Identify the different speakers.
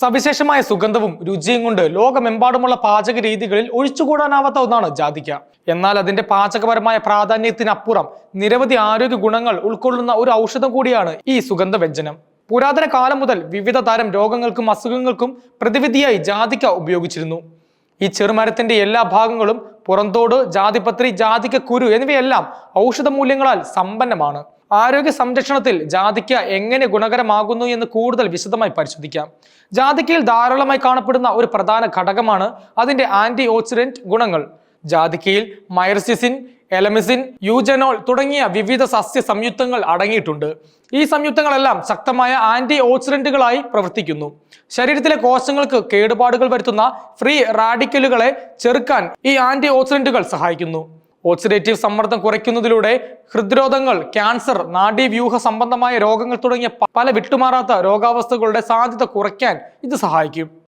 Speaker 1: സവിശേഷമായ സുഗന്ധവും രുചിയും കൊണ്ട് ലോകമെമ്പാടുമുള്ള പാചക രീതികളിൽ ഒഴിച്ചുകൂടാനാവാത്ത ഒന്നാണ് ജാതിക്ക. എന്നാൽ അതിന്റെ പാചകപരമായ പ്രാധാന്യത്തിനപ്പുറം നിരവധി ആരോഗ്യ ഗുണങ്ങൾ ഉൾക്കൊള്ളുന്ന ഒരു ഔഷധം കൂടിയാണ് ഈ സുഗന്ധ വ്യഞ്ജനം പുരാതന കാലം മുതൽ വിവിധ തരം രോഗങ്ങൾക്കും അസുഖങ്ങൾക്കും പ്രതിവിധിയായി ജാതിക്ക ഉപയോഗിച്ചിരുന്നു. ഈ ചെറുമരത്തിന്റെ എല്ലാ ഭാഗങ്ങളും പുറന്തോട് ജാതിപത്രി ജാതിക്ക കുരു എന്നിവയെല്ലാം ഔഷധ മൂല്യങ്ങളാൽ സമ്പന്നമാണ്. ആരോഗ്യ സംരക്ഷണത്തിൽ ജാതിക്ക എങ്ങനെ ഗുണകരമാകുന്നു എന്ന് കൂടുതൽ വിശദമായി പരിശോധിക്കാം. ജാതിക്കയിൽ ധാരാളമായി കാണപ്പെടുന്ന ഒരു പ്രധാന ഘടകമാണ് അതിന്റെ ആന്റി ഓക്സിഡന്റ് ഗുണങ്ങൾ. ജാതിക്കയിൽ മൈറസിസിൻ എലമിസിൻ യൂജനോൾ തുടങ്ങിയ വിവിധ സസ്യ സംയുക്തങ്ങൾ അടങ്ങിയിട്ടുണ്ട്. ഈ സംയുക്തങ്ങളെല്ലാം ശക്തമായ ആന്റി ഓക്സിഡന്റുകളായി പ്രവർത്തിക്കുന്നു. ശരീരത്തിലെ കോശങ്ങൾക്ക് കേടുപാടുകൾ വരുത്തുന്ന ഫ്രീ റാഡിക്കലുകളെ ചെറുക്കാൻ ഈ ആന്റി ഓക്സിഡന്റുകൾ സഹായിക്കുന്നു. ഓക്സിഡേറ്റീവ് സമ്മർദ്ദം കുറയ്ക്കുന്നതിലൂടെ ഹൃദ്രോഗങ്ങൾ ക്യാൻസർ നാഡീവ്യൂഹ സംബന്ധമായ രോഗങ്ങൾ തുടങ്ങിയ പല വിട്ടുമാറാത്ത രോഗാവസ്ഥകളുടെ സാധ്യത കുറയ്ക്കാൻ ഇത് സഹായിക്കും.